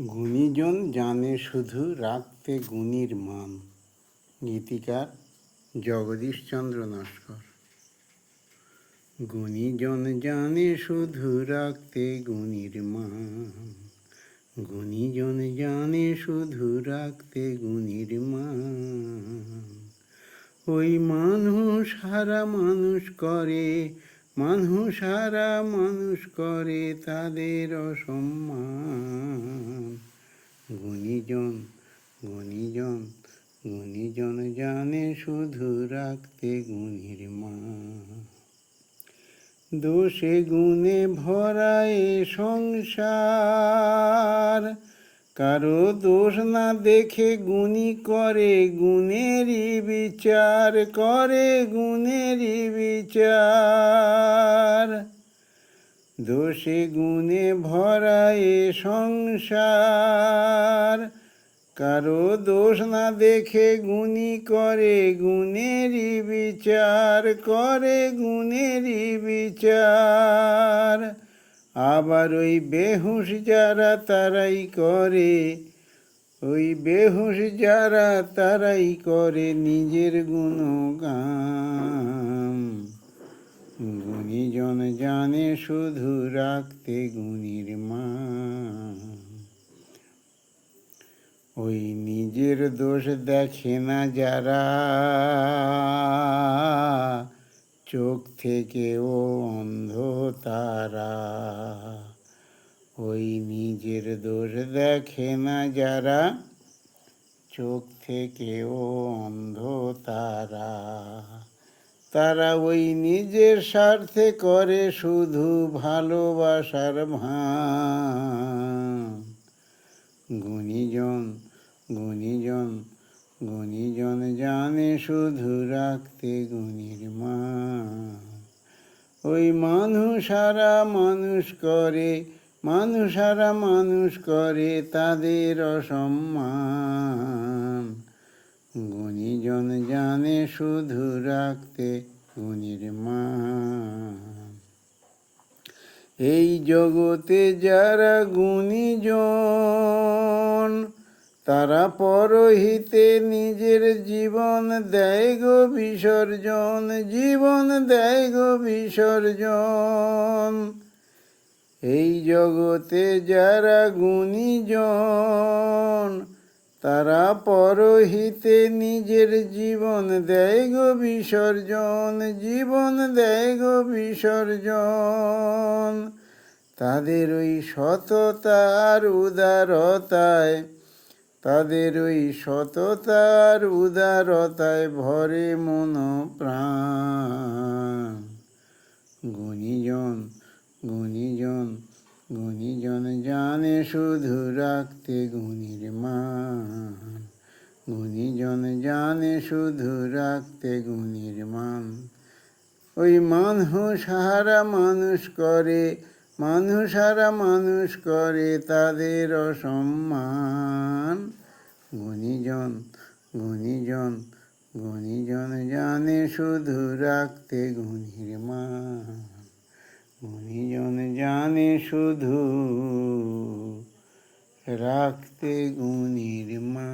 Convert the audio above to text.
গুণীজন জানে শুধু রাখতে গুণীর মান। গীতিকার জগদীশচন্দ্র নস্কর। গুণীজন জানে শুধু রাখতে গুণীর মান। গুণীজন জানে শুধু রাখতে গুণীর মান। ওই মানুষ হারা মানুষ করে মানুষ হারা মানুষ করে তাদের অসম্মান। গুণীজন গুণীজন গুণীজন জানে শুধু রাখতে গুণীর মা দোষে গুণে ভরা এ সংসার কারও দোষ না দেখে গুণী করে, গুণেরই বিচার করে, গুণেরই বিচার। দোষে গুণে ভরা এ সংসার। কারও দোষ না দেখে গুণী করে, গুণেরই বিচার করে, গুণেরই বিচার। আবার ওই বেহুশ যারা তারাই করে, ওই বেহুশ যারা তারাই করে নিজের গুণগান। গুণীজন জানে শুধু রাখতে গুণীর মা ওই নিজের দোষ দেখে না যারা, চোখ থেকে ও অন্ধ তারা ওই নিজের দোষ দেখে না যারা চোখ থেকে ও অন্ধ তারা তারা ওই নিজের স্বার্থে করে শুধু ভালোবাসার ভান। গুণীজন গুণীজন গুণীজন জানে শুধু রাখতে গুণীর মা ওই মানুষ সারা মানুষ করে মানুষ সারা মানুষ করে তাদের অসম্মান। গুণীজন জানে শুধু রাখতে গুণীর মা এই জগতে যারা গুণীজন, তারা পরহিতে নিজের জীবন দেয় গো বিসর্জন, জীবন দেয় গো বিসর্জন। এই জগতে যারা গুণীজন, তারা পরহিতে নিজের জীবন দেয় গো বিসর্জন, জীবন দেয় গো বিসর্জন। তাদের ওই সততার উদারতায়, তাদের ওই সততার উদারতায় ভরে মন প্রাণ গুণীজন গুণীজন গুণীজন জানে শুধু রাখতে গুণীর মান। গুণীজন জানে শুধু রাখতে গুণীর মান। ওই মানুষ হারা মানুষ করে মানুষ হারা মানুষ করে তাদের অসম্মান। গুণীজন গুণীজন গুণীজন জানে শুধু রাখতে গুণীর মান। গুণীজন জানে শুধু রাখতে গুণীর মা